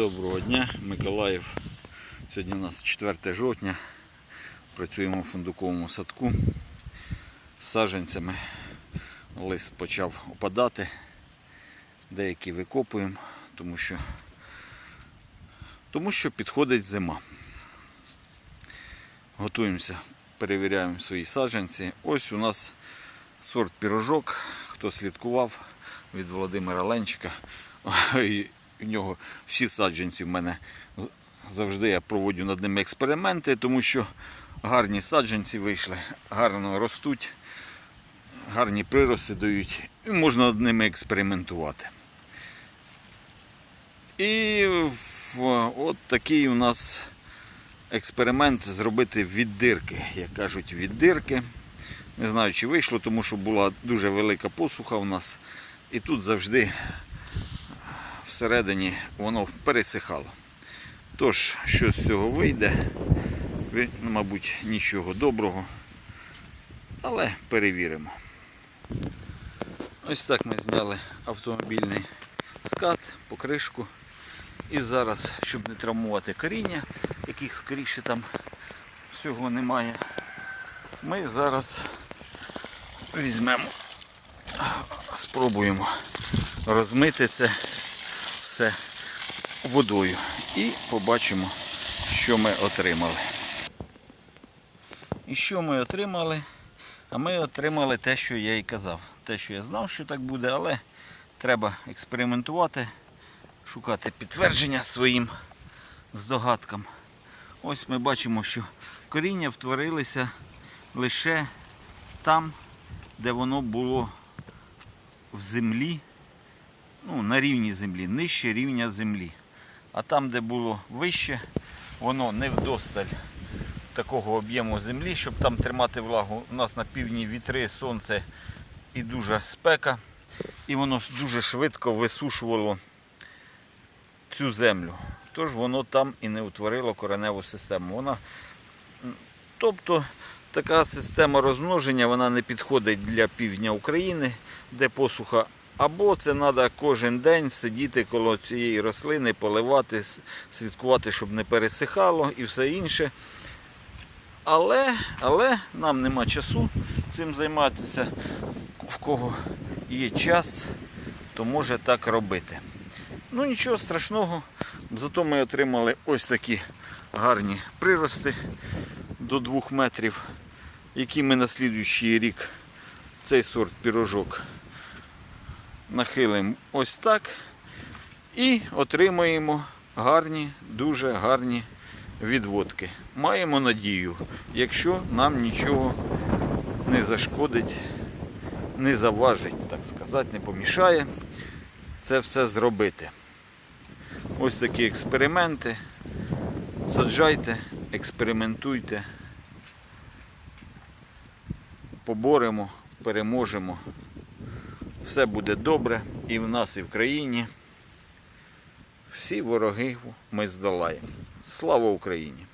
Доброго дня, Миколаїв. Сьогодні у нас 4 жовтня. Працюємо в фундуковому садку з саджанцями. Лист почав опадати. Деякі викопуємо, тому що, тому що підходить зима. Готуємося, перевіряємо свої саджанці. Ось у нас сорт пірожок. Хто слідкував від Володимира Ленчика. У нього всі саджанці в мене завжди я проводжу над ними експерименти, тому що гарні саджанці вийшли, гарно ростуть, гарні прирости дають, і можна над ними експериментувати. І от такий у нас експеримент зробити від дирки. Як кажуть, від дирки. Не знаю, чи вийшло, тому що була дуже велика посуха у нас. І тут завжди всередині воно пересихало. Тож, що з цього вийде, ви, мабуть, нічого доброго. Але перевіримо. Ось так ми зняли автомобільний скат, покришку. І зараз, щоб не травмувати коріння, яких скоріше там всього немає, ми зараз візьмемо, спробуємо розмити це все водою і побачимо, що ми отримали. І що ми отримали? А ми отримали те, що я і казав. Те, що я знав, що так буде, але треба експериментувати, шукати підтвердження своїм здогадкам. Ось ми бачимо, що коріння втворилися лише там, де воно було в землі, ну, на рівні землі, нижче рівня землі. А там, де було вище, воно не вдосталь такого об'єму землі, щоб там тримати влагу. У нас на півдні вітри, сонце і дуже спека. І воно дуже швидко висушувало цю землю. Тож воно там і не утворило кореневу систему. Вона, тобто така система розмноження вона не підходить для півдня України, де посуха. Або це треба кожен день сидіти коло цієї рослини, поливати, слідкувати, щоб не пересихало і все інше. Але, але нам нема часу цим займатися. В кого є час, то може так робити. Ну нічого страшного. Зато ми отримали ось такі гарні прирости до 2 метрів, які ми на слідуючий рік цей сорт пірожок нахилимо ось так і отримаємо гарні, дуже гарні відводки. Маємо надію, якщо нам нічого не зашкодить, не заважить, так сказати, не помішає це все зробити. Ось такі експерименти. Саджайте, експериментуйте, поборемо, переможемо. Все буде добре і в нас, і в країні. Всі вороги ми здолаємо. Слава Україні!